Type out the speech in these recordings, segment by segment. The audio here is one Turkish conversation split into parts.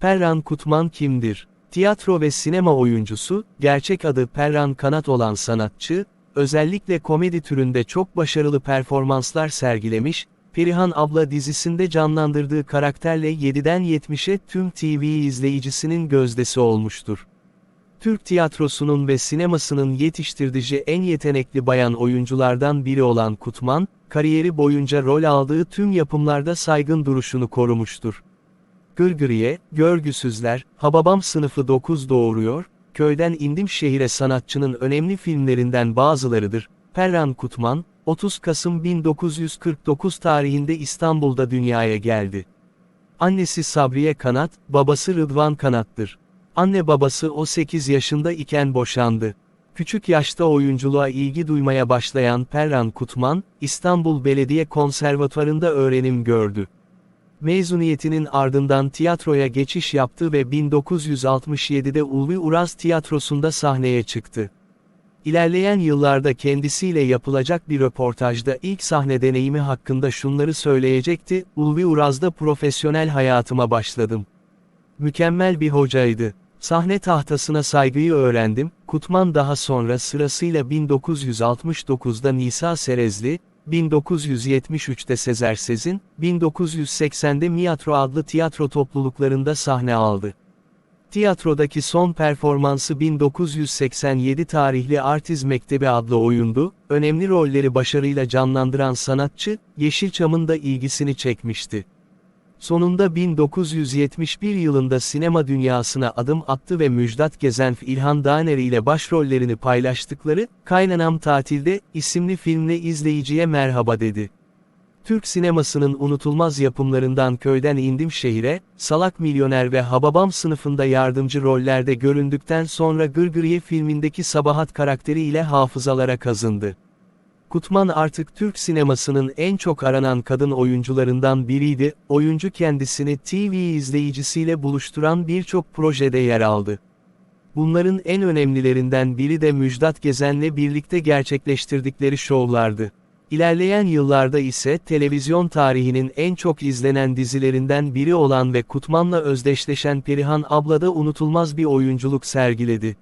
Perran Kutman kimdir? Tiyatro ve sinema oyuncusu, gerçek adı Perran Kanat olan sanatçı, özellikle komedi türünde çok başarılı performanslar sergilemiş, Perihan Abla dizisinde canlandırdığı karakterle 7'den 70'e tüm TV izleyicisinin gözdesi olmuştur. Türk tiyatrosunun ve sinemasının yetiştirdiği en yetenekli bayan oyunculardan biri olan Kutman, kariyeri boyunca rol aldığı tüm yapımlarda saygın duruşunu korumuştur. Gırgırıye, Görgüsüzler, Hababam sınıfı 9 doğuruyor, Köyden indim şehire sanatçının önemli filmlerinden bazılarıdır. Perran Kutman, 30 Kasım 1949 tarihinde İstanbul'da dünyaya geldi. Annesi Sabriye Kanat, babası Rıdvan Kanat'tır. Anne babası o 8 yaşında iken boşandı. Küçük yaşta oyunculuğa ilgi duymaya başlayan Perran Kutman, İstanbul Belediye Konservatuvarı'nda öğrenim gördü. Mezuniyetinin ardından tiyatroya geçiş yaptı ve 1967'de Ulvi Uraz Tiyatrosu'nda sahneye çıktı. İlerleyen yıllarda kendisiyle yapılacak bir röportajda ilk sahne deneyimi hakkında şunları söyleyecekti, Ulvi Uraz'da profesyonel hayatıma başladım. Mükemmel bir hocaydı. Sahne tahtasına saygıyı öğrendim, Kutman daha sonra sırasıyla 1969'da Nisa Serezli, 1973'te Sezer Sezin, 1980'de Miyatro adlı tiyatro topluluklarında sahne aldı. Tiyatrodaki son performansı 1987 tarihli Artiz Mektebi adlı oyundu, önemli rolleri başarıyla canlandıran sanatçı, Yeşilçam'ın da ilgisini çekmişti. Sonunda 1971 yılında sinema dünyasına adım attı ve Müjdat Gezenf İlhan Daner ile başrollerini paylaştıkları, Kaynanam Tatilde, isimli filmle izleyiciye merhaba dedi. Türk sinemasının unutulmaz yapımlarından Köyden indim şehire, Salak Milyoner ve Hababam sınıfında yardımcı rollerde göründükten sonra Gırgırye filmindeki Sabahat karakteriyle hafızalara kazındı. Kutman artık Türk sinemasının en çok aranan kadın oyuncularından biriydi, oyuncu kendisini TV izleyicisiyle buluşturan birçok projede yer aldı. Bunların en önemlilerinden biri de Müjdat Gezen'le birlikte gerçekleştirdikleri şovlardı. İlerleyen yıllarda ise televizyon tarihinin en çok izlenen dizilerinden biri olan ve Kutman'la özdeşleşen Perihan Abla'da unutulmaz bir oyunculuk sergiledi.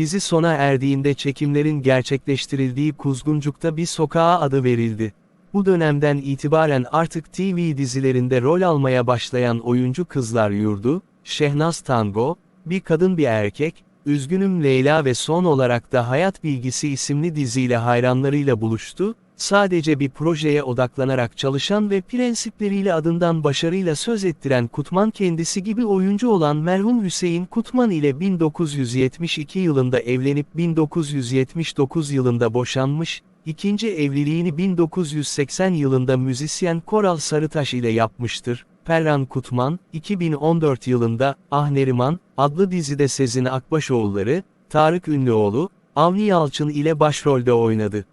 Dizi sona erdiğinde çekimlerin gerçekleştirildiği Kuzguncuk'ta bir sokağa adı verildi. Bu dönemden itibaren artık TV dizilerinde rol almaya başlayan oyuncu Kızlar Yurdu, Şehnaz Tango, Bir Kadın Bir Erkek, Üzgünüm Leyla ve son olarak da Hayat Bilgisi isimli diziyle hayranlarıyla buluştu, sadece bir projeye odaklanarak çalışan ve prensipleriyle adından başarıyla söz ettiren Kutman kendisi gibi oyuncu olan merhum Hüseyin Kutman ile 1972 yılında evlenip 1979 yılında boşanmış, ikinci evliliğini 1980 yılında müzisyen Koral Sarıtaş ile yapmıştır. Perran Kutman, 2014 yılında Ah Neriman adlı dizide Sezin Akbaşoğulları, Tarık Ünlüoğlu, Avni Yalçın ile başrolde oynadı.